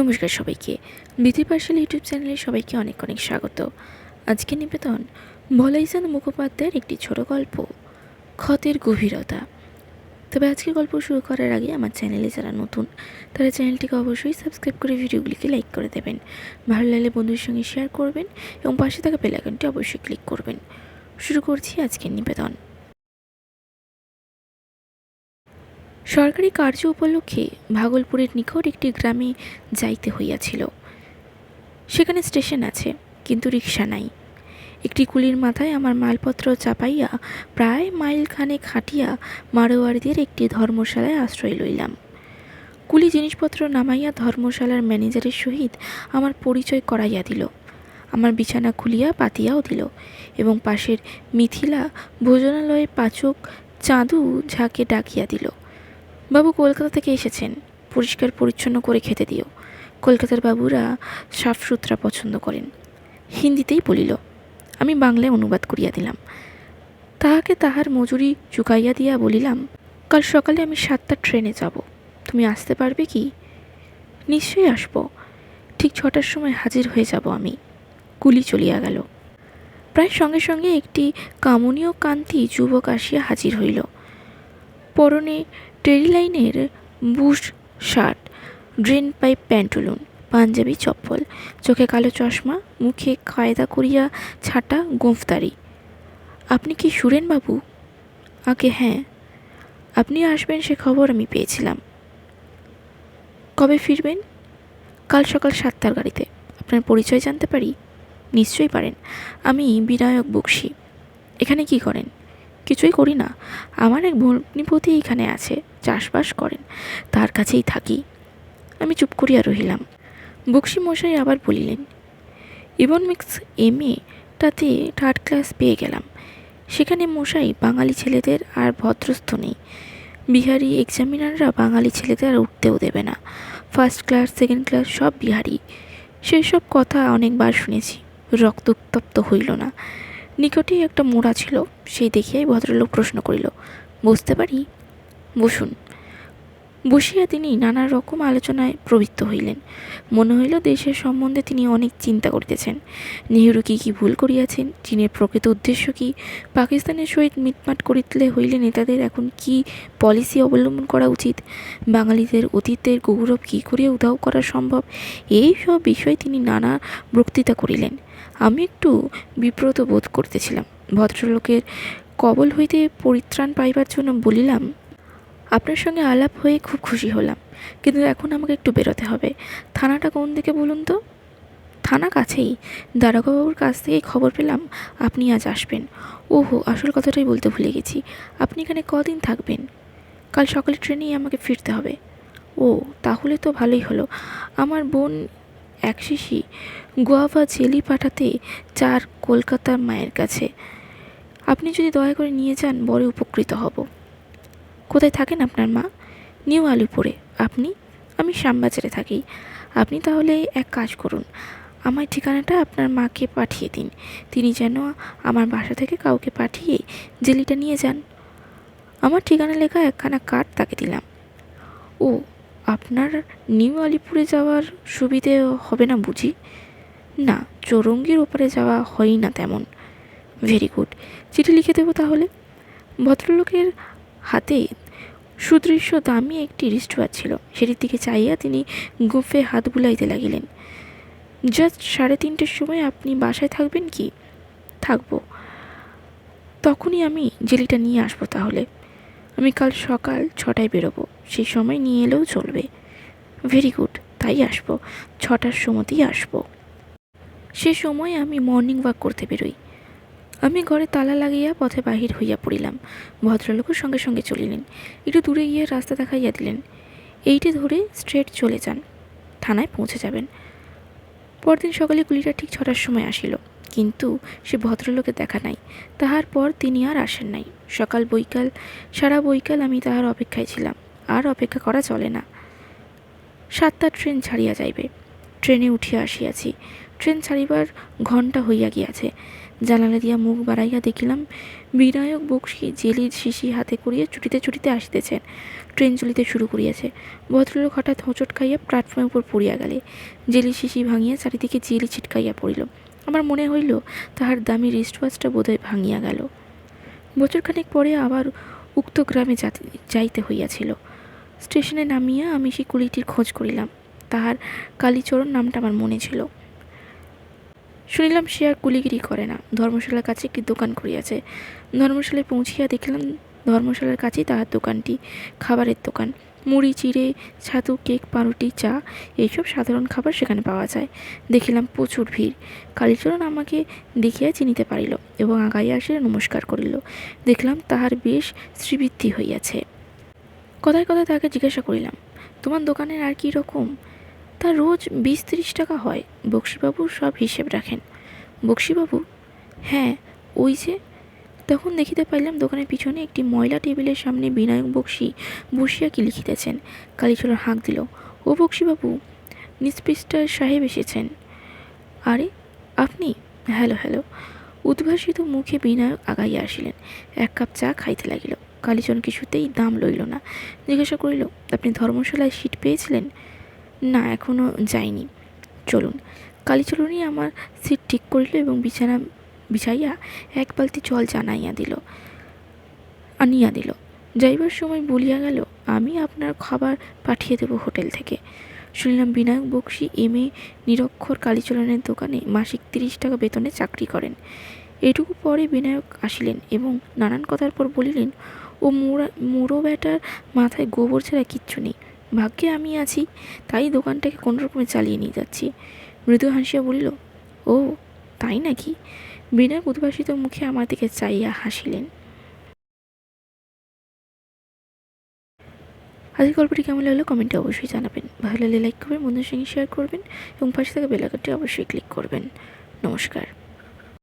নমস্কার সবাইকে। বিধি পার্সেল ইউটিউব চ্যানেলে সবাইকে অনেক অনেক স্বাগত। আজকে নিবেদন ভলাইচাঁদ মুখোপাধ্যায়ের একটি ছোট গল্প, ক্ষতের গভীরতা। তবে আজকে গল্প শুরু করার আগে আমার চ্যানেলে যারা নতুন, তারা চ্যানেলটিকে অবশ্যই সাবস্ক্রাইব করে ভিডিওগুলিকে লাইক করে দেবেন। ভালো লাগলে বন্ধুর সঙ্গে শেয়ার করবেন এবং পাশে থাকা বেল আইকনটি অবশ্যই ক্লিক করবেন। শুরু করছি আজকের নিবেদন। সরকারি কার্য উপলক্ষে ভাগলপুরের নিকট একটি গ্রামে যাইতে হইয়াছিল। সেখানে স্টেশন আছে, কিন্তু রিক্সা নাই। একটি কুলির মাথায় আমার মালপত্র চাপাইয়া প্রায় মাইলখানেক হাঁটিয়া মারোয়ারিদের একটি ধর্মশালায় আশ্রয় লইলাম। কুলি জিনিসপত্র নামাইয়া ধর্মশালার ম্যানেজারের সহিত আমার পরিচয় করাইয়া দিল। আমার বিছানা খুলিয়া পাতিয়াও দিল এবং পাশের মিথিলা ভোজনালয়ে পাচক চাঁদু ঝাঁকে ডাকিয়া দিল। বাবু কলকাতা থেকে এসেছেন। পরিষ্কার পরিচ্ছন্ন করে খেতে দিও। কলকাতার বাবুরা সাফসুতরা পছন্দ করেন। হিন্দিতেই বলিল, আমি বাংলায় অনুবাদ করিয়া দিলাম। তাহাকে তাহার মজুরি চুকাইয়া দিয়া বলিলাম, কাল সকালে আমি সাতটা ট্রেনে যাব। তুমি আসতে পারবে কি? নিশ্চয়ই আসব। ঠিক ছটার সময় হাজির হয়ে যাব আমি। কুলি চলিয়া গেল। প্রায় সঙ্গে সঙ্গে একটি কামনীয় কান্তি যুবক আসিয়া হাজির হইল। পরনে টেরি লাইনের বুশ শার্ট, ড্রেন পাইপ প্যান্টুলুন, পাঞ্জাবি চপ্পল, চোখে কালো চশমা, মুখে কায়দা করিয়া ছাটা গোঁফদারি আপনি কি সুরেন বাবু? আগে হ্যাঁ। আপনি আসবেন সে খবর আমি পেয়েছিলাম। কবে ফিরবেন? কাল সকাল সাতটার গাড়িতে। আপনার পরিচয় জানতে পারি? নিশ্চয়ই পারেন। আমি বিনায়ক বক্সি। এখানে কি করেন? কিছুই করি না। আমার এক ভগ্নিপতি এখানে আছে, চাষবাস করেন, তার কাছেই থাকি। আমি চুপ করিয়া রহিলাম। বক্সি মশাই আবার বলিলেন ইবনমিক্স এম এটাতে থার্ড ক্লাস পেয়ে গেলাম। সেখানে মশাই বাঙালি ছেলেদের আর ভদ্রস্থ নেই। বিহারি এক্সামিনাররা বাঙালি ছেলেদের আর উঠতেও দেবে না। ফার্স্ট ক্লাস সেকেন্ড ক্লাস সব বিহারি। সেই সব কথা অনেকবার শুনেছি। রক্ত উত্তপ্ত হইল না। নিকটেই একটা মোড়া ছিল, সেই দেখিয়াই ভদ্রলোক প্রশ্ন করিল, বুঝতে পারি? বসুন। বসিয়া তিনি নানা রকম আলোচনায় প্রবৃত্ত হইলেন। মনে হইল দেশের সম্বন্ধে তিনি অনেক চিন্তা করিতেছেন। নেহরু কি কি ভুল করিয়াছেন? চীনের প্রকৃত উদ্দেশ্য কি? পাকিস্তানের সহিত মিটমাট করিতে হইলে নেতাদের এখন কি পলিসি অবলম্বন করা উচিত? বাঙালিদের অতীতের গৌরব কী করিয়া উধাও করা সম্ভব? এই সব বিষয়ে তিনি নানা বক্তৃতা করিলেন। আমি একটু বিব্রত বোধ করতেছিলাম। ভদ্রলোকের কবল হইতে পরিত্রাণ পাইবার জন্য বলিলাম, আপনার সঙ্গে আলাপ হয়ে খুব খুশি হলাম, কিন্তু এখন আমাকে একটু বেরোতে হবে। থানাটা কোন দিকে বলুন তো? থানা কাছেই। দারোগাবাবুর কাছ থেকে খবর পেলাম, আপনি আজ আসবেন। ওহো, আসল কথাটাই বলতে ভুলে গেছি। আপনি এখানে কদিন থাকবেন? কাল সকালে ট্রেনেই আমাকে ফিরতে হবে। ও, তাহলে তো ভালোই হলো। আমার বোন এক শিশি গোয়াভা জেলি পাঠাতে চার কলকাতার মায়ের কাছে। আপনি যদি দয়া করে নিয়ে যান বড় উপকৃত হব। কোথায় থাকেন আপনার মা? নিউ আলিপুরে। আপনি? আমি শ্যামবাজারে থাকি। আপনি তাহলে এক কাজ করুন। আমার ঠিকানাটা আপনার মাকে পাঠিয়ে দিন। তিনি যেন আমার বাসা থেকে কাউকে পাঠিয়ে জেলিটা নিয়ে যান। আমার ঠিকানা লেখা একখানা কার্ড তাকে দিলাম। ও আপনার নিউ আলিপুরে যাওয়ার সুবিধে হবে না বুঝি? না, চৌরঙ্গির ওপারে যাওয়া হয়ই না তেমন। ভেরি গুড চিঠি লিখে দেবো তাহলে? ভদ্রলোকের হাতে সুদৃশ্য দামি একটি রিস্টওয়াচ ছিল। সেটির দিকে চাইয়া তিনি গুফে হাত বুলাইতে লাগিলেন। জাস্ট সাড়ে তিনটের সময় আপনি বাসায় থাকবেন কি? থাকব। তখনই আমি জেলিটা নিয়ে আসব তাহলে। আমি কাল সকাল ছটায় বেরোবো। সেই সময় নিয়ে এলেও চলবে। ভেরি গুড তাই আসব। ছটার সময়তেই আসব। সে সময় আমি মর্নিং ওয়াক করতে বেরোই। আমি ঘরে তালা লাগিয়া পথে বাহির হইয়া পড়িলাম। ভদ্রলোকের সঙ্গে সঙ্গে চলিলেন। একটু দূরে গিয়ে রাস্তা দেখাইয়া দিলেন। এইটি ধরে স্ট্রেট চলে যান। থানায় পৌঁছে যাবেন। পরদিন সকালে গুলিটা ঠিক ছটার সময় আসিল। কিন্তু সে ভদ্রলোকে দেখা নাই। তাহার পর তিনি আর আসেন নাই। সকাল বৈকাল, সারা বৈকাল আমি তাহার অপেক্ষায় ছিলাম। আর অপেক্ষা করা চলে না। সাতটা ট্রেন ছাড়িয়া যাইবে। ট্রেনে উঠিয়া আসিয়াছি। ট্রেন ছাড়িবার ঘণ্টা হইয়া গিয়াছে। জানালা দিয়া মুখ বাড়াইয়া দেখিলাম, বিনায়ক বক্সি জেলির শিশি হাতে করিয়া ছুটিতে ছুটিতে আসিতেছেন। ট্রেন চলিতে শুরু করিয়াছে। ভদ্রলোক হঠাৎ হোঁচট খাইয়া প্ল্যাটফর্মের উপর পড়িয়া গেলে। জেলি শিশি ভাঙিয়া চারিদিকে জেলি ছিটকাইয়া পড়িল। আমার মনে হইল, তাহার দামি রিস্টওয়াচটা বোধহয় ভাঙিয়া গেল। বছরখানেক পরে আবার উক্ত গ্রামে যাইতে হইয়াছিল। স্টেশনে নামিয়া আমি সেই কুলিটির খোঁজ করিলাম। তাহার কালীচরণ নামটা আমার মনে ছিল। শুনিলাম সে আর কুলিগিরি করে না। ধর্মশালার কাছে একটি দোকান করিয়াছে ধর্মশালায় পৌঁছিয়া দেখিলাম, ধর্মশালার কাছেই তাহার দোকানটি, খাবারের দোকান। মুড়ি, চিড়ে, ছাতু, কেক, পাউরুটি, চা, এইসব সাধারণ খাবার সেখানে পাওয়া যায়। দেখিলাম প্রচুর ভিড়। কালীচরণ আমাকে দেখিয়া চিনিতে পারিল এবং আগাইয়া আসিয়া নমস্কার করিল। দেখলাম তাহার বেশ শ্রীবৃদ্ধি হইয়াছে। কথায় কথায় তাকে জিজ্ঞাসা করিলাম, তোমার দোকানের আর কি রকম? তা রোজ বিশ তিরিশ টাকা হয়। বক্সিবাবু সব হিসেব রাখেন। বক্সিবাবু? হ্যাঁ ওই যে তখন দেখিতে পাইলাম দোকানের পিছনে একটি ময়লা টেবিলের সামনে বিনায়ক বক্সি বসিয়া কি লিখিতেছেন। কালীচরণ হাঁক দিল, ও বক্সিবাবু নিষ্পৃষ্টার সাহেব এসেছেন। আরে, আপনি? Hello hello. উদ্ভাসিত মুখে বিনায়ক আগাইয়া আসিলেন, এক কাপ চা খাইতে লাগিল। কালীচরণ কিছুতেই দাম লইল না। জিজ্ঞাসা করিল, আপনি ধর্মশালায় সিট পেয়েছিলেন? না এখনও যাইনি। চলুন। কালীচরণই আমার সিট ঠিক করিল এবং বিছানা বিছাইয়া এক বালতি জল জানাইয়া দিল। আনিয়া দিল। যাইবার সময় বলিয়া গেল, আমি আপনার খাবার পাঠিয়ে দেব হোটেল থেকে। শুনলাম বিনায়ক বক্সি এম এ নিরক্ষর কালীচরণের দোকানে মাসিক তিরিশ টাকা বেতনে চাকরি করেন। এটুকু পরে বিনায়ক আসিলেন এবং নানান কথার পর বলিলেন, ও মোড়া মোড়ো ব্যাটার মাথায় গোবর ছাড়া কিচ্ছু নেই। ভাগ্যে আমি আছি, তাই দোকানটাকে কোনো রকমে চালিয়ে নিয়ে যাচ্ছি। মৃদু হাসিয়া বলিল, ও, তাই নাকি? বিনায়ক উদ্ভাসিত মুখে আমার দিকে চাইয়া হাসিলেন। আজকের গল্পটি কেমন লাগল কমেন্টে অবশ্যই জানাবেন। ভালো লাগলে লাইক করবেন বন্ধুর সঙ্গে শেয়ার করবেন এবং পাশে থাকা বেলাকাটি অবশ্যই ক্লিক করবেন। নমস্কার।